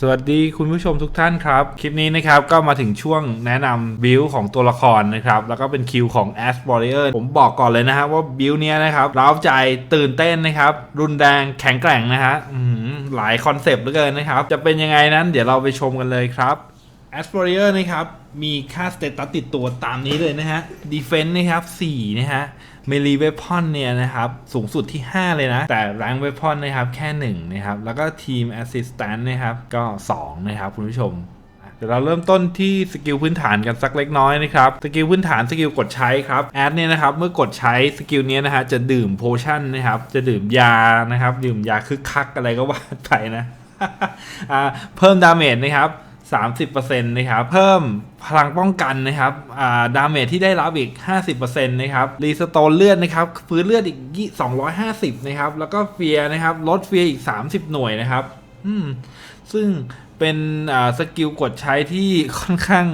สวัสดีคุณผู้ชมทุกท่านครับ คลิปนี้นะครับก็มาถึงช่วงแนะนำบิลของตัวละครนะครับ แล้วก็เป็นคิวของ a s w a r r i o r ผมบอกก่อนเลยนะฮะว่าบิลเนี้ยนะครับร้าวใจตื่นเต้นนะครับ รุนแรงแข็งแกร่งนะฮะอื้อหือหลายคอนเซปต์เหลือเกินนะครับ จะเป็นยังไงนั้นเดี๋ยวเราไปชมกันเลยครับ a s p o r i e r นะครับ มีค่าสเตตัสติดตัวตามนี้เลยนะฮะ Defense นะครับ4นะฮะ Melee Weapon เนี่ยนะครับ สูงสุดที่ 5 เลยนะ แต่ Rank Weapon นะครับแค่ 1 นะครับ แล้วก็ Team Assistant นะครับ ก็ 2 นะครับ คุณผู้ชมเดี๋ยวเราเริ่มต้นที่สกิลพื้นฐานกันสักเล็กน้อยนะครับ สกิลพื้นฐานสกิลกดใช้ครับ แอดเนี่ยนะครับ เมื่อกดใช้สกิลเนี้ยนะฮะ จะดื่มโพชั่นนะครับ จะดื่มยานะครับ ดื่มยาคึกคักอะไรก็ว่าไปนะ เพิ่มดาเมจนะครับ 30%นะครับ เพิ่มพลังป้องกันนะครับาดาเมจที่ได้รับอีก 50%นะครับ รีสโตนเลือดนะครับฟื้นเลือดอีก 250 นะครับ แล้วก็เฟียนะครับ ลดเฟียอีก 30 หน่วยนะครับ อืม ซึ่งเป็นสกิลกดใช้ที่ค่อนข้าง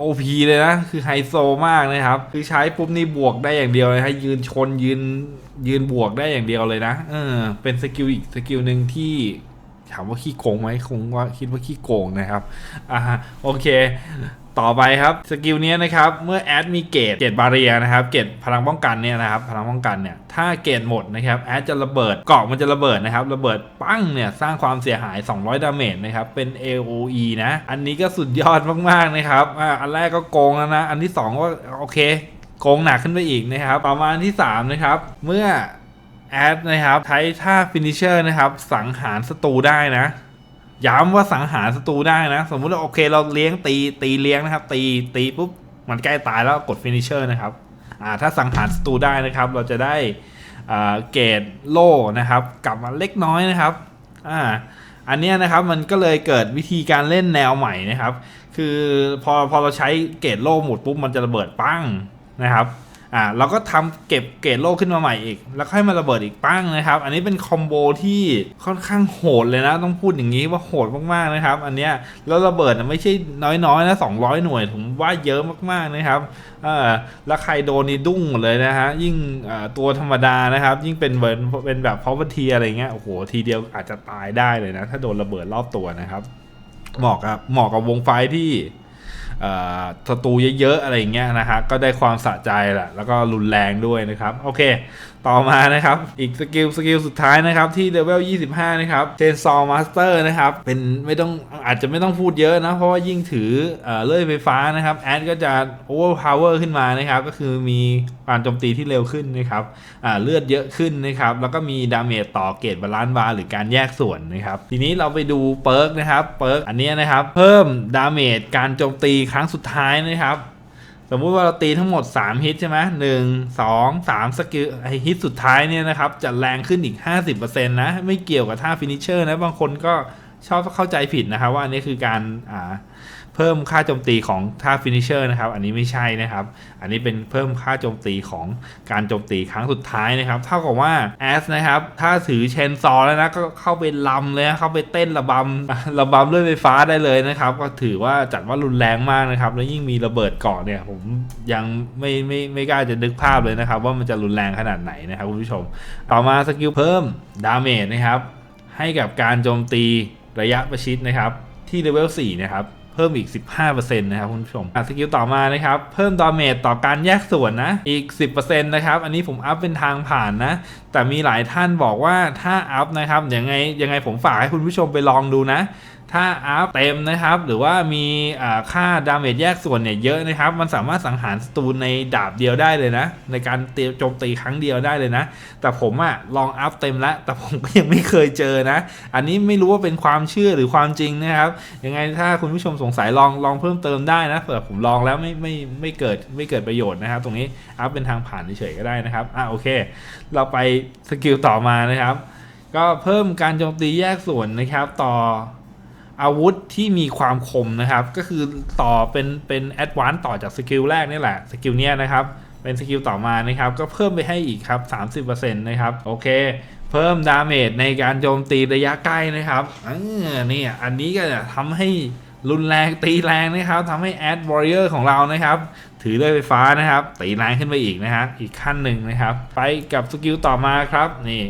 OP เลยนะ คือไฮโซมากนะครับ คือใช้ปุ๊บนี่บวกได้อย่างเดียวเลยฮะยืนชนยืนยืนบวกได้อย่างเดียวเลยนะ เออ เป็นสกิลอีกสกิลหนึ่งที่ ถามว่าขี้โกงไหมคงว่าคิดว่าขี้โกงนะครับอ่าโอเค ต่อไปครับสกิลนี้นะครับ เมื่อแอดมีเกตเกตบาเรียนะครับเกตพลังป้องกันเนี่ยนะครับพลังป้องกันเนี่ยถ้าเกตหมดนะครับแอดจะระเบิดเกาะมันจะระเบิดนะครับระเบิดปั้งเนี่ยสร้างความเสียหาย 200 ดาเมจนะครับเป็น AOE นะอันนี้ก็สุดยอดมากๆนะครับอ่าอันแรกก็โกงแล้วนะอันที่2ก็โอเคโกงหนักขึ้นไปอีกนะครับ ประมาณที่3นะครับเมื่อ แอดนะครับใช้ท่าฟินิเชอร์นะครับ สังหารศัตรูได้นะ ย้ำว่าสังหารศัตรูได้นะ สมมุติว่าโอเคเราเลี้ยงตีตีเลี้ยงนะครับ ตีตีปุ๊บมันใกล้ตายแล้วกดฟินิเชอร์นะครับอ่าถ้าสังหารศัตรูได้นะครับ เราจะได้เกรดโล่นะครับ กลับมาเล็กน้อยนะครับอ่าอันนี้นะครับมันก็เลยเกิดวิธีการเล่นแนวใหม่นะครับ คือพอพอเราใช้เกรดโล่หมดปุ๊บมันจะระเบิดปั้งนะครับ อ่าเราก็ทำเก็บเกรดโลกขึ้นมาใหม่อีก แล้วค่อยมาระเบิดอีกปั้งนะครับ อันนี้เป็นคอมโบที่ค่อนข้างโหดเลยนะ ต้องพูดอย่างนี้ว่าโหดมากๆนะครับ อันเนี้ยแล้วระเบิดไม่ใช่น้อยๆนะ200หน่วยผมว่าเยอะมากๆนะครับเออแล้วใครโดนนี่ดุ้งหมดเลยนะฮะยิ่งอ่าตัวธรรมดานะครับ ยิ่งเป็นเวิร์นเป็นแบบพาวเวอร์ทีอะไรเงี้ยโอ้โหทีเดียวอาจจะตายได้เลยนะ ถ้าโดนระเบิดรอบตัวนะครับเหมาะกับเหมาะกับวงไฟที่ ศัตรูเยอะๆอะไรอย่างเงี้ยนะฮะก็ได้ความสะใจแหละแล้วก็รุนแรงด้วยนะครับโอเค ต่อมานะครับ อีกสกิลสกิลสุดท้ายนะครับ ที่เลเวล 25 นะครับเจนซอมาสเตอร์นะครับ เป็นไม่ต้องอาจจะไม่ต้องพูดเยอะนะ เพราะว่ายิ่งถือเอ่อเลื่อยไฟฟ้านะครับ แอดก็จะโอเวอร์พาวเวอร์ขึ้นมานะครับ ก็คือมีการโจมตีที่เร็วขึ้นนะครับอ่าเลือดเยอะขึ้นนะครับ แล้วก็มีดาเมจต่อเกตบาลานซ์บาร์หรือการแยกส่วนนะครับ ทีนี้เราไปดูเปิร์กนะครับเปิร์กอันนี้นะครับ เพิ่มดาเมจการโจมตีครั้งสุดท้ายนะครับ สมมุติว่าเราตีทั้งหมด 3 ฮิตใช่ไหมหนึ่งสองสามสกิลไอฮิตสุดท้ายเนี่ยนะครับ จะแรงขึ้นอีก 50%นะ ไม่เกี่ยวกับท่าฟินิชเชอร์นะ บางคนก็ ชอบเข้าใจผิดนะครับ ว่าอันนี้คือการอ่าเพิ่มค่าโจมตีของท่าฟินิชเชอร์นะครับ อันนี้ไม่ใช่นะครับ อันนี้เป็นเพิ่มค่าโจมตีของการโจมตีครั้งสุดท้ายนะครับ เท่ากับว่าแอสนะครับ ถ้าถือเชนซอแล้วนะ ก็เข้าไปลำเลยนะเข้าไปเต้นระบำระบำด้วยไฟฟ้าได้เลยนะครับ ก็ถือว่าจัดว่ารุนแรงมากนะครับ แล้วยิ่งมีระเบิดเกาะเนี่ย ผมยังไม่ไม่ไม่กล้าจะนึกภาพเลยนะครับ ว่ามันจะรุนแรงขนาดไหนนะครับคุณผู้ชม ต่อมาสกิลเพิ่มดาเมจนะครับ ให้กับการโจมตี ระยะประชิดนะครับ ที่เลเวล4นะครับเพิ่มอีก 15%นะครับคุณผู้ชมอะสกิลต่อมานะครับ เพิ่มดาเมจต่อการแยกส่วนนะ อีก 10%นะครับ อันนี้ผมอัพเป็นทางผ่านนะ แต่มีหลายท่านบอกว่าถ้าอัพนะครับ ยังไงยังไงผมฝากให้คุณผู้ชมไปลองดูนะ ถ้าอัพเต็มนะครับ หรือว่ามีค่าดาเมจแยกส่วนเนี่ยเยอะนะครับ มันสามารถสังหารศัตรูในดาบเดียวได้เลยนะ ในการเตีโจมตีครั้งเดียวได้เลยนะ แต่ผมอะลองอัพเต็มแล้ว แต่ผมก็ยังไม่เคยเจอนะ อันนี้ไม่รู้ว่าเป็นความเชื่อหรือความจริงนะครับ ยังไงถ้าคุณผู้ชมสงสัยลองลองเพิ่มเติมได้นะเผื่อผมลองแล้วไม่ไม่ไม่เกิดไม่เกิดประโยชน์นะครับ ตรงนี้อัพเป็นทางผ่านเฉยๆก็ได้นะครับอะโอเค เราไปสกิลต่อมานะครับ ก็เพิ่มการโจมตีแยกส่วนนะครับต่อ อาวุธที่มีความคมนะครับ ก็คือต่อเป็นเป็นแอดวานซ์ต่อจากสกิลแรกนี่แหละสกิลเนี้ยนะครับ เป็นสกิลต่อมานะครับ ก็เพิ่มไปให้อีกครับ 30%นะครับ โอเค เพิ่มดาเมจในการโจมตีระยะใกล้นะครับเออนี่อันนี้ก็จะทำให้รุนแรงตีแรงนะครับทำให้แอดวอริเออร์ของเรานะครับ ถือด้วยไฟฟ้านะครับ ตีแรงขึ้นไปอีกนะฮะอีกขั้นหนึ่งนะครับ ไปกับสกิลต่อมาครับนี่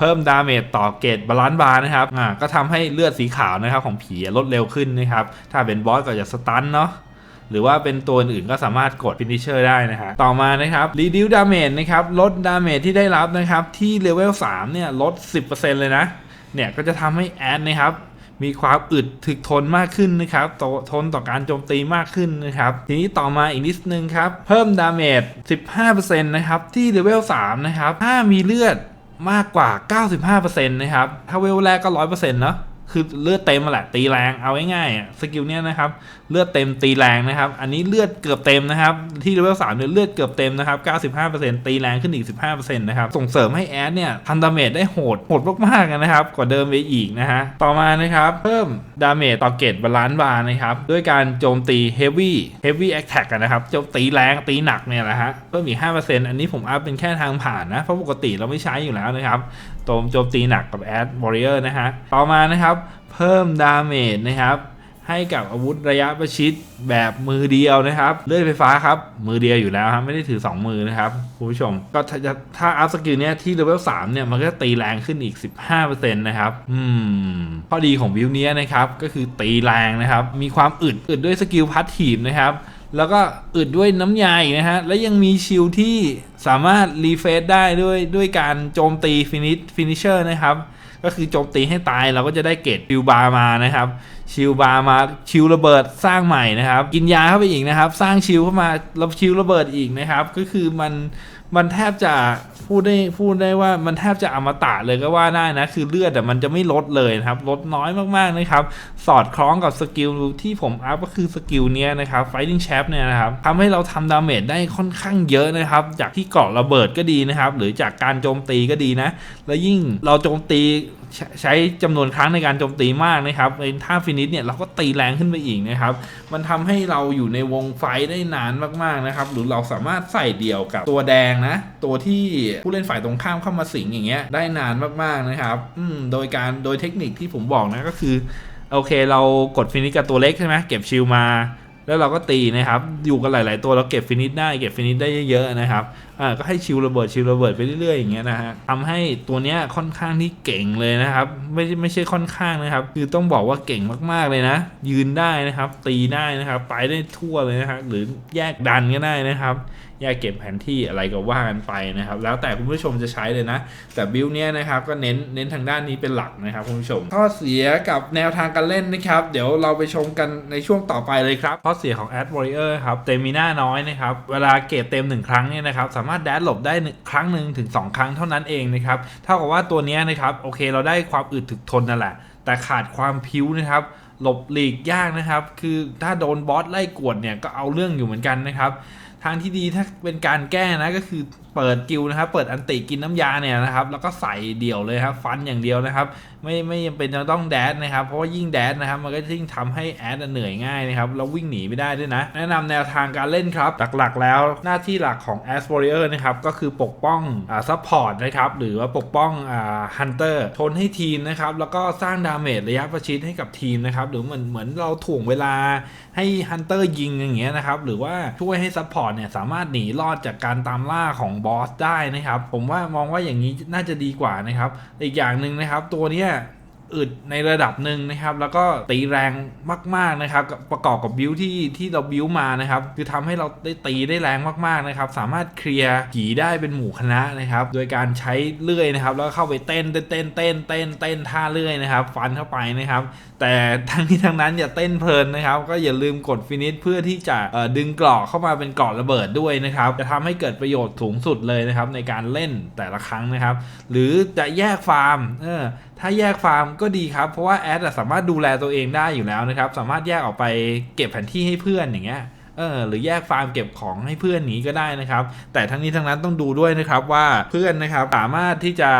เพิ่มดาเมจต่อเกตบาลานซ์บาร์นะครับอ่าก็ทำให้เลือดสีขาวนะครับของผีลดเร็วขึ้นนะครับ ถ้าเป็นบอสก็จะสตันเนาะหรือว่าเป็นตัวอื่นก็สามารถกด finisher ได้นะฮะต่อมานะครับ reduce damage นะครับลด damage ที่ได้รับนะครับ ที่เลเวล3เนี่ยลด 10%เลยนะ เนี่ยก็จะทำให้แอดนะครับมีความอึดถึกทนมากขึ้นนะครับทนต่อการโจมตีมากขึ้นนะครับ ทีนี้ต่อมาอีกนิดนึงครับ เพิ่มดาเมจ 15%นะครับ ที่เลเวล3นะครับ ถ้ามีเลือด มากกว่า 95%นะครับ ถ้าเวลแรกก็ 100%เนาะ คือเลือดเต็มมาแหละตีแรงเอาง่ายๆอะสกิลเนี้ยนะครับเลือดเต็มตีแรงนะครับ อันนี้เลือดเกือบเต็มนะครับ ที่เลเวลสามเนี่ยเลือดเกือบเต็มนะครับ 95%ตีแรงขึ้นอีก 15%นะครับ ส่งเสริมให้แอดเนี่ยทำดาเมจได้โหดโหดมากๆนะครับ กว่าเดิมไปอีกนะฮะต่อมานะครับ เพิ่มดาเมจต่อเกตบาลานซ์บาร์นะครับ ด้วยการโจมตี heavy heavy attack กันนะครับโจมตีแรงตีหนักเนี่ยนะฮะเพิ่มอีก 5%อันนี้ผมอัพเป็นแค่ทางผ่านนะเพราะปกติเราไม่ใช้อยู่แล้วนะครับ โจมโจมตีหนักกับแอดวอริเออร์นะฮะ ต่อมานะครับ เพิ่มดาเมจนะครับ ให้กับอาวุธระยะประชิดแบบมือเดียวนะครับ เลื่อยไฟฟ้าครับ มือเดียวอยู่แล้วครับไม่ได้ถือ 2 มือนะครับ คุณผู้ชม ก็ถ้าจะถ้าอัพสกิลเนี้ยที่เลเวล3เนี่ย มันก็ตีแรงขึ้นอีก 15%นะครับ อืม ข้อดีของวิวเนี้ยนะครับ ก็คือตีแรงนะครับ มีความอึดอึดด้วยสกิลพัททีฟนะครับ แล้วก็อึดด้วยน้ำยาอีกนะฮะ และยังมีชิลที่สามารถรีเฟซได้ด้วยด้วยการโจมตีฟินิชฟินิชเชอร์นะครับ ก็คือโจมตีให้ตายเราก็จะได้เกรดชิลบาร์มานะครับ ชิลบาร์มาชิลระเบิดสร้างใหม่นะครับ กินยาเข้าไปอีกนะครับ สร้างชิลเข้ามาแล้วชิลระเบิดอีกนะครับ ก็คือมันมันแทบจะ พูดได้พูดได้ว่ามันแทบจะอมตะเลยก็ว่าได้นะ คือเลือดแต่มันจะไม่ลดเลยนะครับ ลดน้อยมากๆนะครับ สอดคล้องกับสกิลที่ผมอัพก็คือสกิลเนี้ยนะครับ Fighting Chap เนี่ยนะครับทำให้เราทำดาเมจได้ค่อนข้างเยอะนะครับ จากที่เกาะระเบิดก็ดีนะครับ หรือจากการโจมตีก็ดีนะ แล้วยิ่งเราโจมตี ใช้ใช้จำนวนครั้งในการโจมตีมากนะครับในท่าฟินิชเนี่ยเราก็ตีแรงขึ้นไปอีกนะครับ มันทำให้เราอยู่ในวงไฟได้นานมากๆนะครับ หรือเราสามารถใส่เดี่ยวกับตัวแดงนะ ตัวที่ผู้เล่นฝ่ายตรงข้ามเข้ามาสิงอย่างเงี้ยได้นานมากๆนะครับอืมโดยการโดยเทคนิคที่ผมบอกนะก็คือ โอเค เรากดฟินิชกับตัวเล็กใช่ไหมเก็บชิลมาแล้วเราก็ตีนะครับ อยู่กันหลาย ๆ ตัวเราเก็บฟินิชได้เก็บฟินิชได้เยอะๆนะครับ อ่าก็ให้ชิลระเบิดชิลระเบิดไปเรื่อยๆอย่างเงี้ยนะฮะทำให้ตัวเนี้ยค่อนข้างที่เก่งเลยนะครับ ไม่ใช่ไม่ใช่ค่อนข้างนะครับ คือต้องบอกว่าเก่งมากๆเลยนะ ยืนได้นะครับ ตีได้นะครับ ไปได้ทั่วเลยนะครับหรือแยกดันก็ได้นะครับแยกเก็บแผนที่อะไรก็ว่ากันไปนะครับ แล้วแต่คุณผู้ชมจะใช้เลยนะ แต่บิลเนี้ยนะครับก็เน้นเน้นทางด้านนี้เป็นหลักนะครับคุณผู้ชมข้อเสียกับแนวทางการเล่นนะครับ เดี๋ยวเราไปชมกันในช่วงต่อไปเลยครับข้อเสียของ Ad Warrior ครับเตมิน่าน้อยนะครับ เวลาเกรดเต็ม1ครั้งเนี่ยนะครับสามารถแดดหลบได้ครั้งหนึ่งถึง 2 ครั้งเท่านั้นเองนะครับเท่ากับว่าตัวนี้นะครับโอเคเราได้ความอึดถึกทนนั่นแหละ แต่ขาดความพิ้วนะครับหลบหลีกยากนะครับ คือถ้าโดนบอสไล่กวดเนี่ยก็เอาเรื่องอยู่เหมือนกันนะครับ ทางที่ดีถ้าเป็นการแก้นะก็คือเปิดกิลนะครับ เปิดอันติกินน้ำยาเนี่ยนะครับ แล้วก็ใส่เดี่ยวเลยครับ ฟันอย่างเดียวนะครับ ไม่ไม่จำเป็นจะต้องแดดนะครับ เพราะว่ายิ่งแดดนะครับ มันก็ยิ่งทำให้แอดเหนื่อยง่ายนะครับ แล้ววิ่งหนีไม่ได้ด้วยนะ แนะนำแนวทางการเล่นครับ หลักๆ แล้วหน้าที่หลักของ a s Warrior นะครับ ก็คือปกป้องอ่าซัพพอร์ตนะครับ หรือว่าปกป้องอ่าฮันเตอร์ทนให้ทีมนะครับ แล้วก็สร้างดาเมจระยะประชิดให้กับทีมนะครับ หรือเหมือนเหมือนเราถ่วงเวลาให้ฮันเตอร์ยิงอย่างเงี้ยนะครับ หรือว่าช่วยให้ซัพพอร์ตเนี่ยสามารถหนีรอดจากการตามล่าของบอสได้นะครับ ผมว่ามองว่าอย่างนี้น่าจะดีกว่านะครับ อีกอย่างหนึ่งนะครับ ตัวเนี้ย อึดในระดับหนึ่งนะครับ แล้วก็ตีแรงมากๆนะครับ ประกอบกับบิวที่ที่เราบิวมานะครับ คือทำให้เราได้ตีได้แรงมากๆนะครับ สามารถเคลียร์ผีได้เป็นหมู่คณะนะครับ โดยการใช้เลื่อยนะครับ แล้วเข้าไปเต้นเต้นเต้นเต้นเต้นเต้นท่าเลื่อยนะครับ ฟันเข้าไปนะครับ แต่ทั้งนี้ทั้งนั้นอย่าเต้นเพลินนะครับ ก็อย่าลืมกดฟินิชเพื่อที่จะดึงกรอกเข้ามาเป็นกรอกระเบิดด้วยนะครับ จะทำให้เกิดประโยชน์สูงสุดเลยนะครับในการเล่นแต่ละครั้งนะครับ หรือจะแยกฟาร์มเออ ถ้าแยกฟาร์มก็ดีครับ เพราะว่าแอดสามารถดูแลตัวเองได้อยู่แล้วนะครับ สามารถแยกออกไปเก็บแผนที่ให้เพื่อนอย่างเงี้ยเออหรือแยกฟาร์มเก็บของให้เพื่อนหนีก็ได้นะครับ แต่ทั้งนี้ทั้งนั้นต้องดูด้วยนะครับว่าเพื่อนนะครับสามารถที่จะ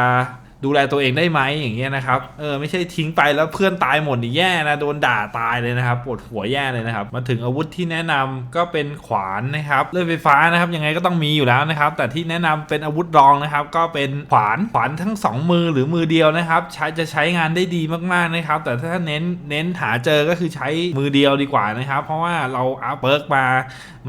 ดูแลตัวเองได้ไหมอย่างเงี้ยนะครับเออไม่ใช่ทิ้งไปแล้วเพื่อนตายหมดนี่แย่นะโดนด่าตายเลยนะครับปวดหัวแย่เลยนะครับมาถึงอาวุธที่แนะนำก็เป็นขวานนะครับเลื่อยไฟฟ้านะครับยังไงก็ต้องมีอยู่แล้วนะครับ แต่ที่แนะนำเป็นอาวุธรองนะครับ ก็เป็นขวานขวานทั้งสองมือหรือมือเดียวนะครับใช้จะใช้งานได้ดีมากๆนะครับ แต่ถ้าเน้นเน้นหาเจอก็คือใช้มือเดียวดีกว่านะครับ เพราะว่าเราอัพเบิร์กมา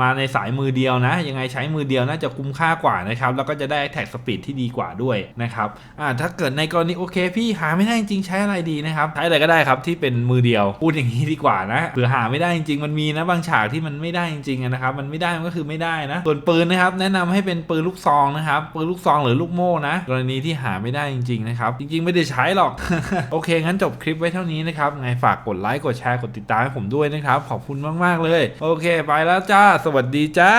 มาในสายมือเดียวนะ ยังไงใช้มือเดียวน่าจะคุ้มค่ากว่านะครับแล้วก็จะได้แท็กสปีดที่ดีกว่าด้วยนะครับอ่าถ้าเกิดในกรณีโอเค พี่หาไม่ได้จริงใช้อะไรดีนะครับใช้อะไรก็ได้ครับที่เป็นมือเดียวพูดอย่างนี้ดีกว่านะเผื่อหาไม่ได้จริงมันมีนะบางฉากที่มันไม่ได้จริงนะครับมันไม่ได้มันก็คือไม่ได้นะ ส่วนปืนนะครับแนะนำให้เป็นปืนลูกซองนะครับปืนลูกซองหรือลูกโม่นะกรณีที่หาไม่ได้จริงๆนะครับจริงๆ ไม่ได้ใช้หรอกโอเคงั้นจบคลิปไว้เท่านี้นะครับไงฝากกดไลค์กดแชร์กดติดตามให้ผมด้วยนะครับขอบคุณมากๆเลย โอเค ไปแล้วจ้า สวัสดีจ้า